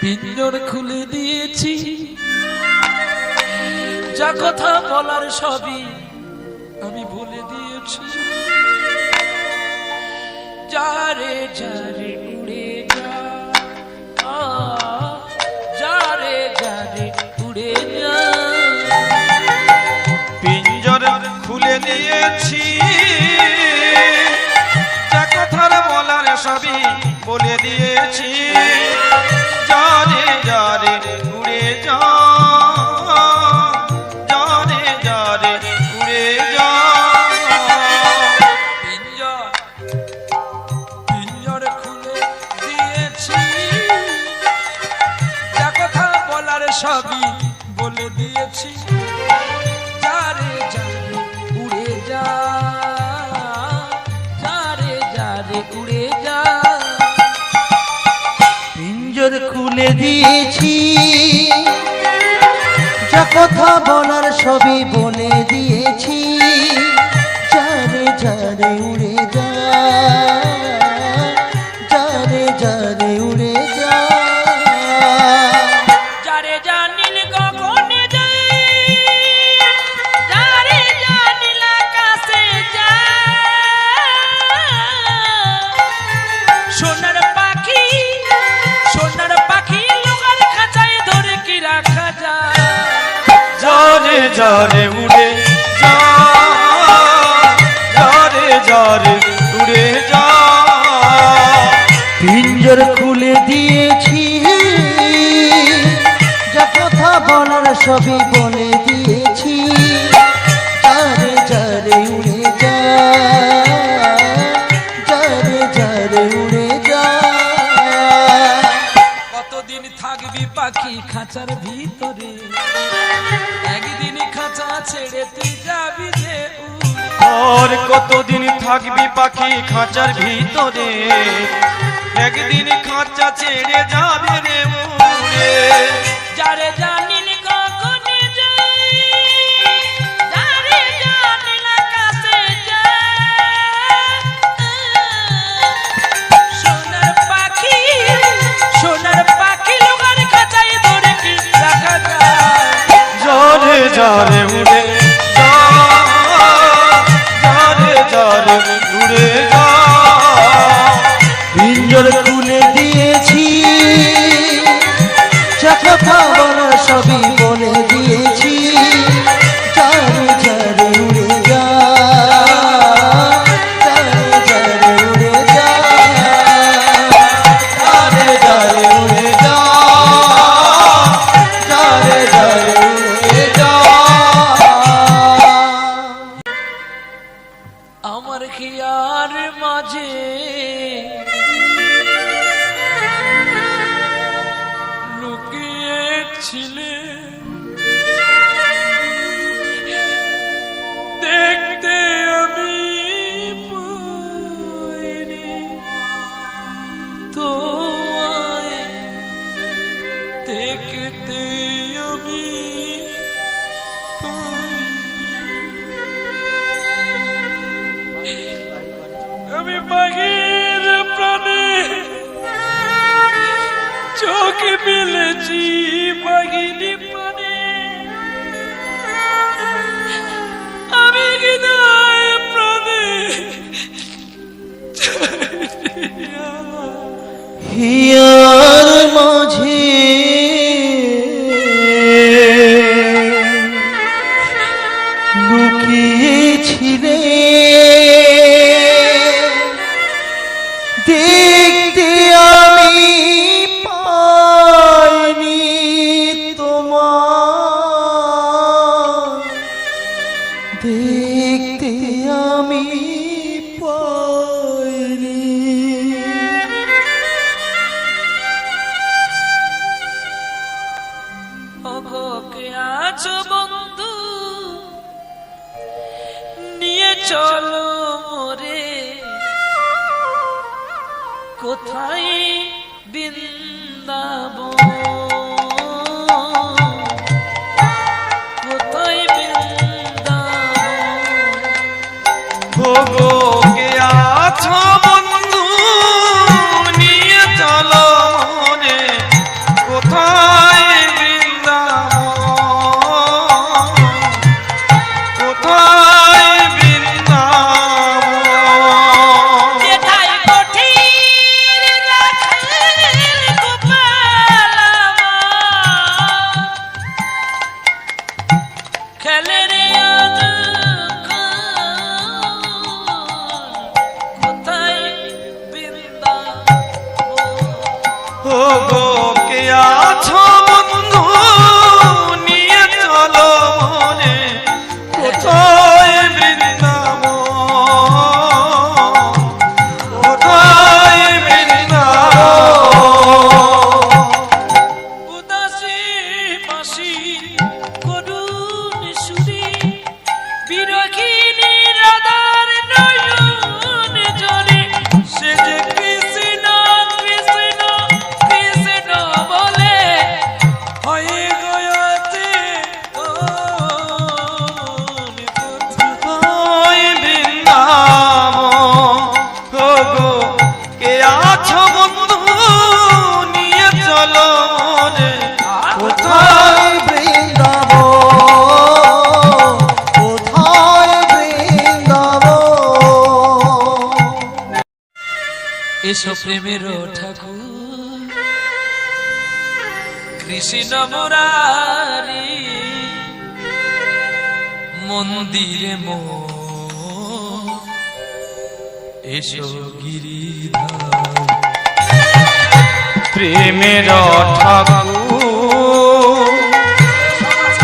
পিঞ্জর খুলে দিয়েছি। যা কথা বলার সবই আমি বলে দিয়েছি। যারে যারে উড়ে যারে যারে উড়ে পিঞ্জর খুলে দিয়েছি। যা কথার বলার সবই বলে দিয়েছি। সবই বলে দিয়েছি, যারে উড়ে যা খুলে দিয়েছি, যা কথা বলার সবই বলে দিয়েছি, যারে যারে উড়ে যারে উড়ে যা যারে উড়ে যা। পিঞ্জর খুলে দিয়েছি যা কথা বলার সবই বলে। আর কতদিন থাকবি পাখি খাঁচার ভিতরে? একদিন খাঁচা ছেড়ে যাবে রে উড়ে যারে জানিল গগনে যায়। পিঞ্জর হিয়ার মাঝে নিয়ে চলো কোথায় বৃন্দাবন কোথায় বৃন্দাবন? এসো প্রেমের ঠাকুর। কৃষ্ণ মুরারি, মন্দিরে মো। এসো গিরিধার। প্রেমের ঠাকুর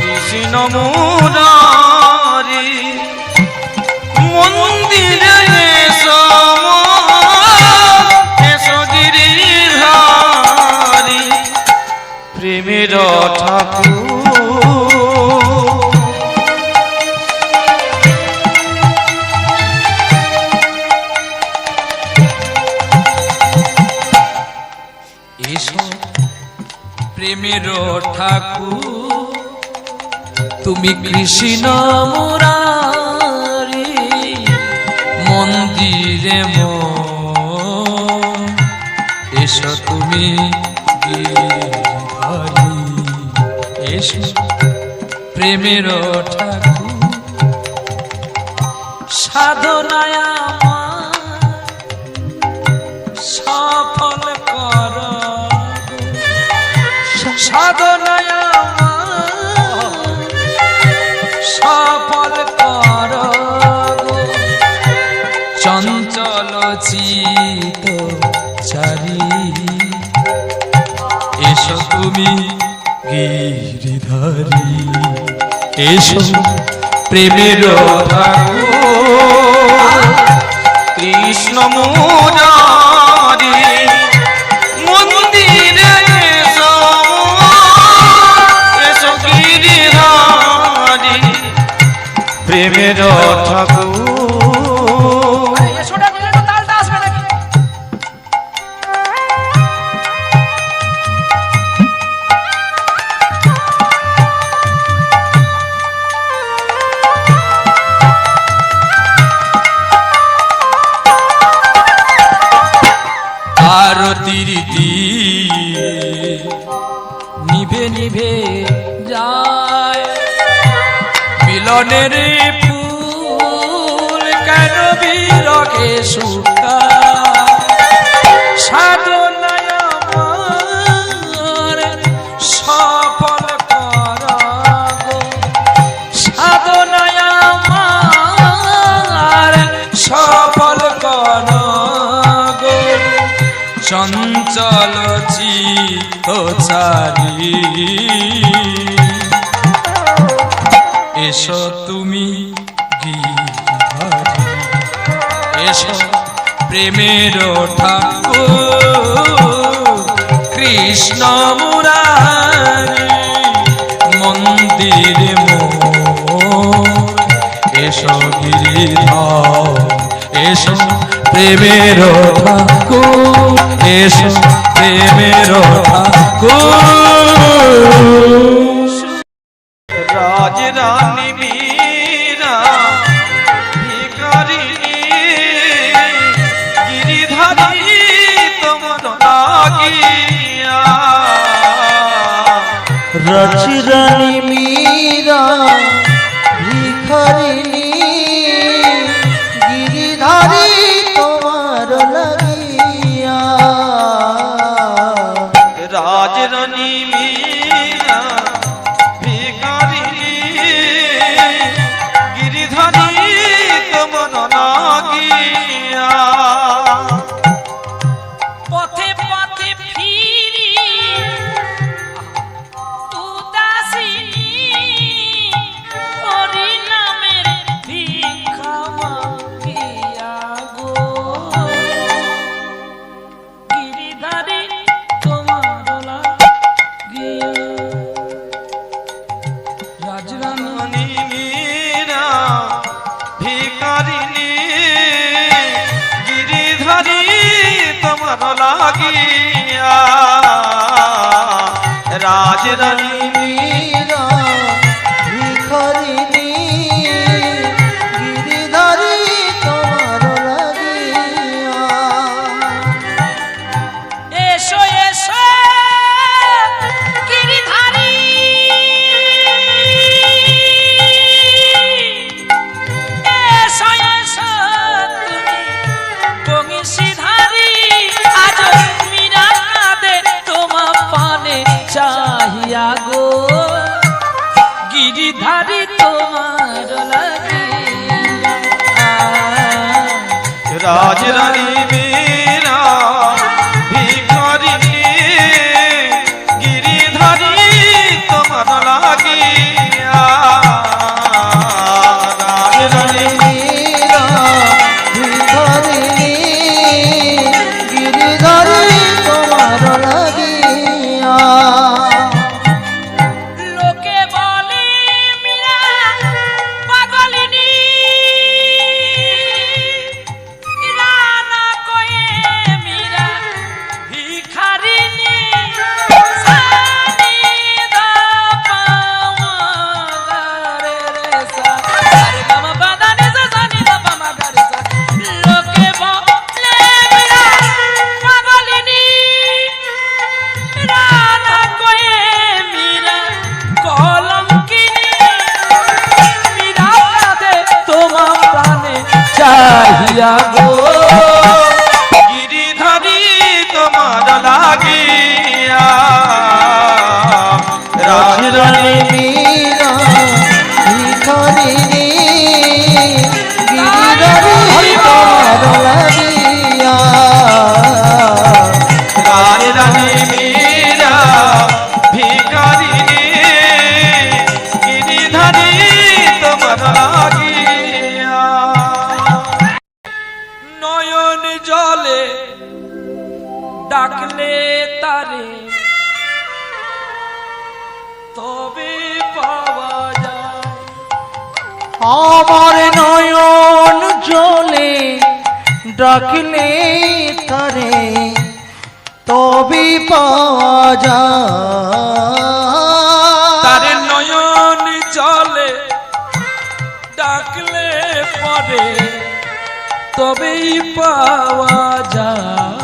কৃষ্ণ মুরারি প্রেমের ঠাকুর প্রেমের ঠাকুর। তুমি কৃষ্ণ মুরারি মন্দিরে এসো তুমি এসো প্রেমের ঠাকুর। সাধনায় তুমি গিরিধারী। এসো প্রেমের কৃষ্ণ মুরারি মন্দিরে এসো গিরিধারি। প্রেমের ঠাকুর শুকা সাধনায় আমার সফল কর সাধনায় আমার চঞ্চল চিত চারি। এসো প্রেমের ঠাকুর কৃষ্ণ মুরারি মন্দির এসো গিরিধার এসো প্রেমের এসো প্রেমের রাজ রানী রচরণী ধারে তোমার রাজরানীরা ভিকারিণী গিরিধারী তোমার লাগিয়া রাজরানী রাজরানী মীরা চাহিয়া ডাকলে তারে, তবে পাওয়া তার নয়ন জলে ডাকলে পরে, তবেই পাওয়া যায়।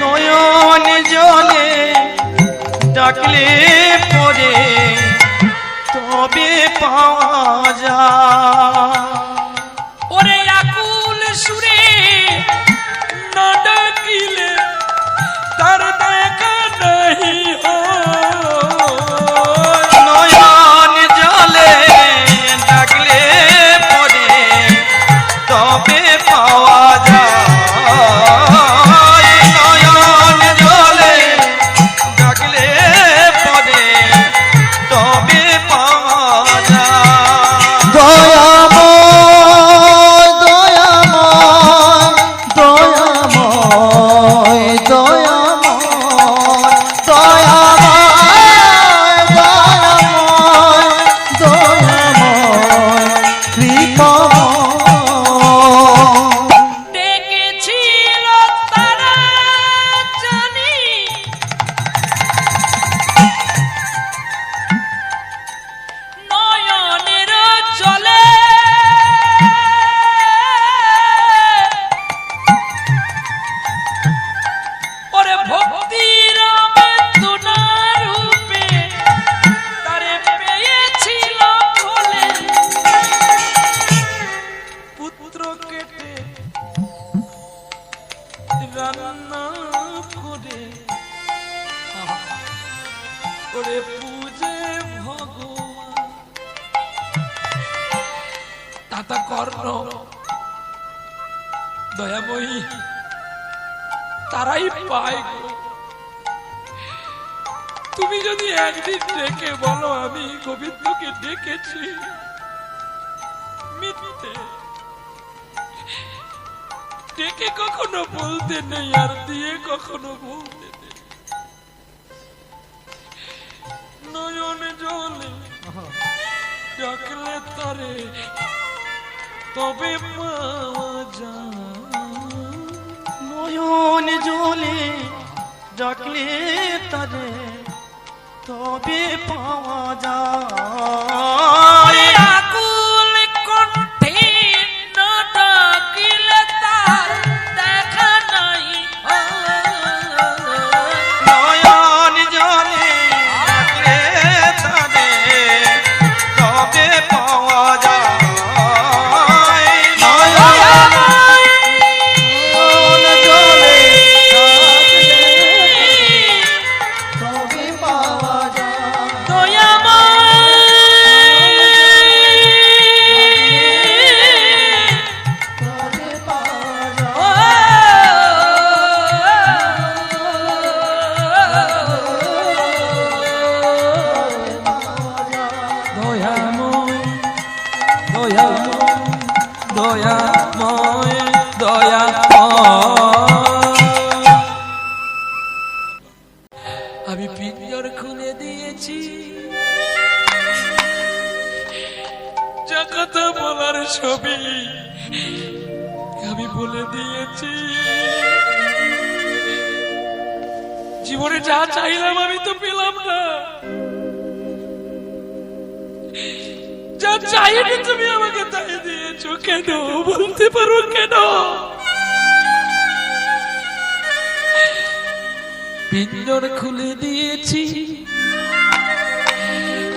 নয়ন জলে ডাকলে পরে, তবে পাওয়া যায়। ডাকিলে তার দেখা নাহি হয়। রান্না করে। করে পূজে ভগবান। তাতা কর্ণ, দয়াময়ী, তারাই পায় তুমি যদি একদিন ডেকে বলো, আমি গোবিন্দকে ডেকেছি। মিথ্যে। ডেকে কখনো বলতে নেই, আর দিয়ে কখনো বলতে নেই। জলে ডাকলে তারে, তবে পাওয়া নয়ন জলে ডাকলে তারে, তবে পাওয়া যায় যা চাইলাম আমি তো পেলাম না। যা চাইনি তুমি আমাকে তাই দিয়েছ কেন? বলতে পারো কেন? পিঞ্জর খুলে দিয়েছি।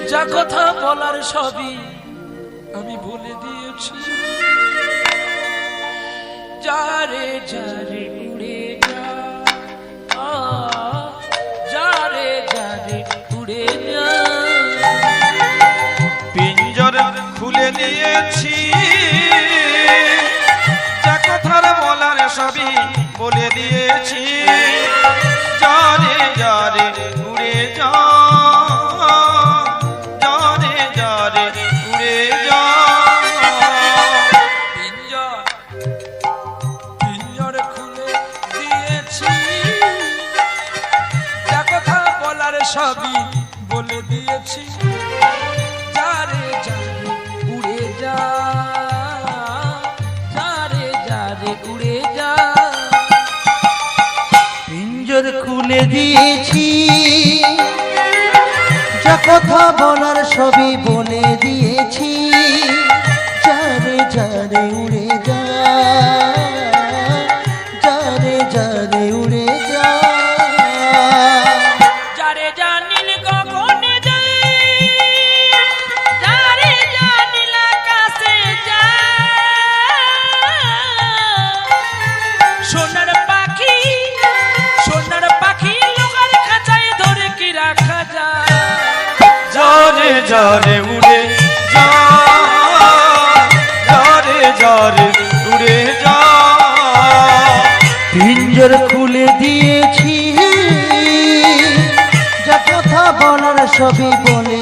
যা কথা বলার সবই আমি বলে দিয়েছি। যারে যারে খুলে দিয়েছি যা কথার বলার সবই বলে দিয়েছি। জারে জারে খুলে দিয়েছি। যা কথা বলার সবই বলে দিয়েছি। চারে চারে উড়ে ঝরে উড়ে যা ঝরে উড়ে যা। পিঞ্জর খুলে দিয়েছি যা কথা বলার সবই বলে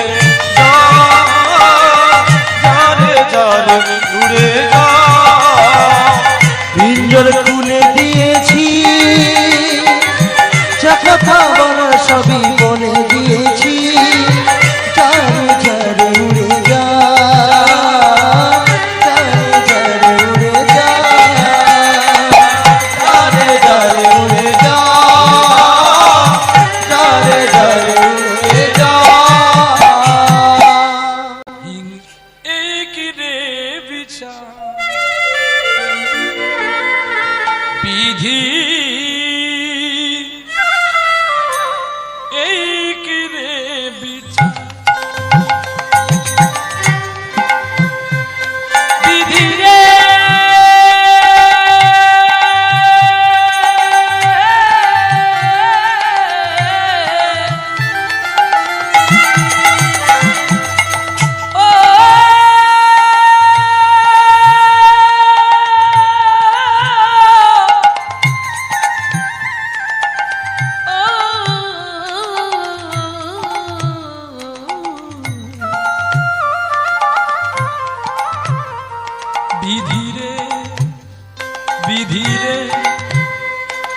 বিধিরে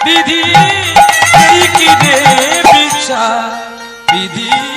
বিধি কি দে বিচার বিধি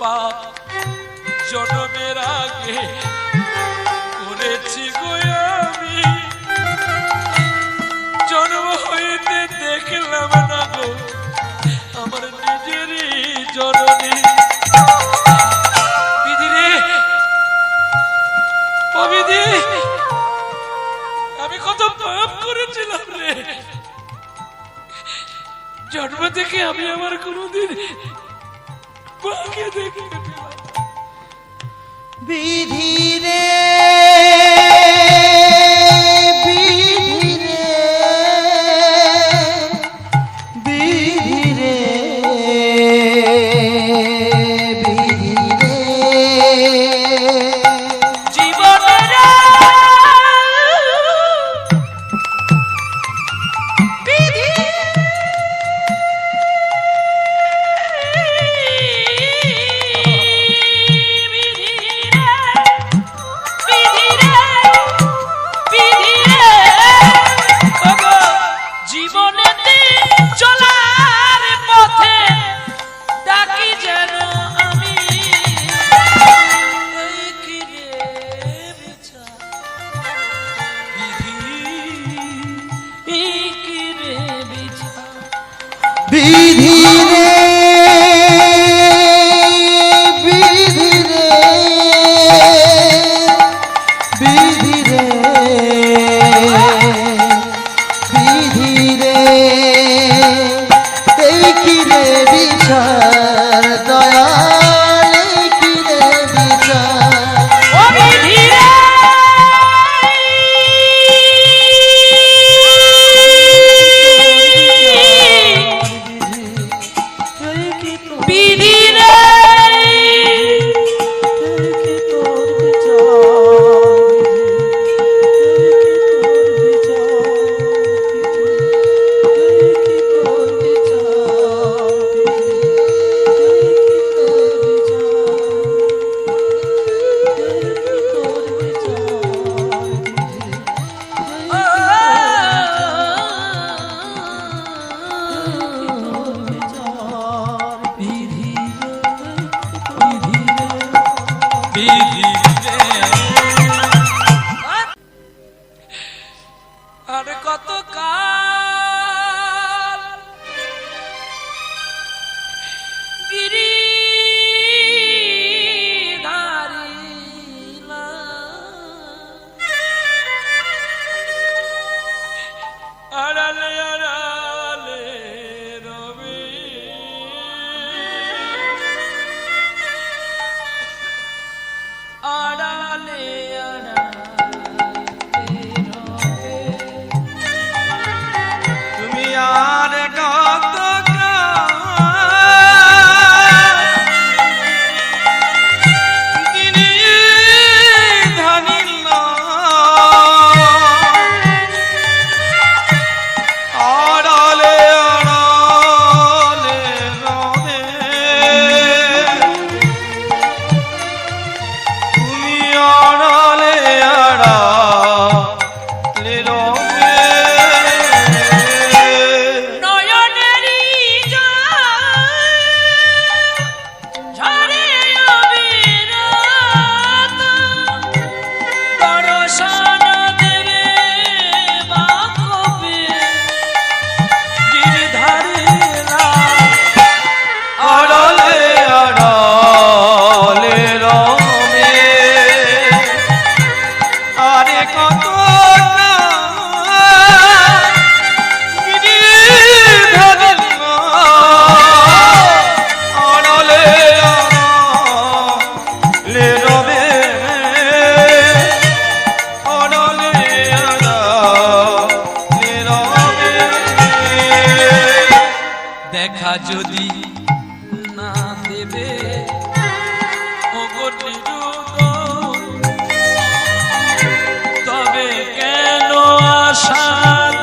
পাপ জন্মের আগে করেছি গো আমি। জন্ম হইতে দেখলাম না গো আমার নিজেরই জননী। দিদিরে আমি কত পাপ করেছিলাম রে। জন্ম থেকে আমি আমার কোনোদিন বিধিরে দেখা যদি না দেবে তবে কেন আশা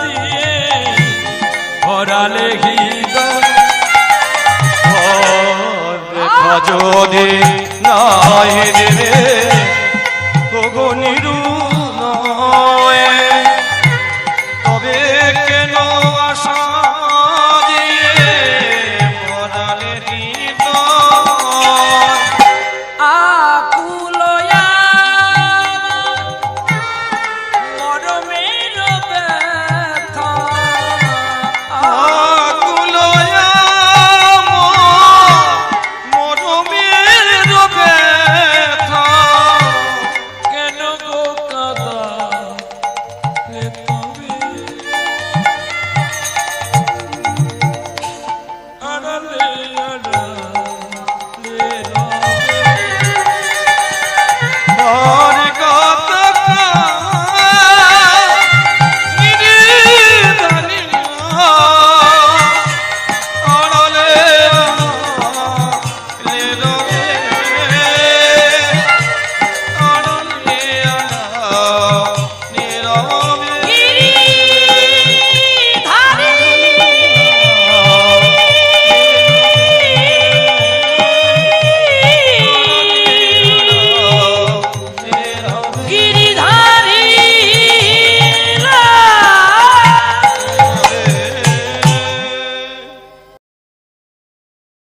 দিয়ে ভরালে দেখা যদি নাই দেবে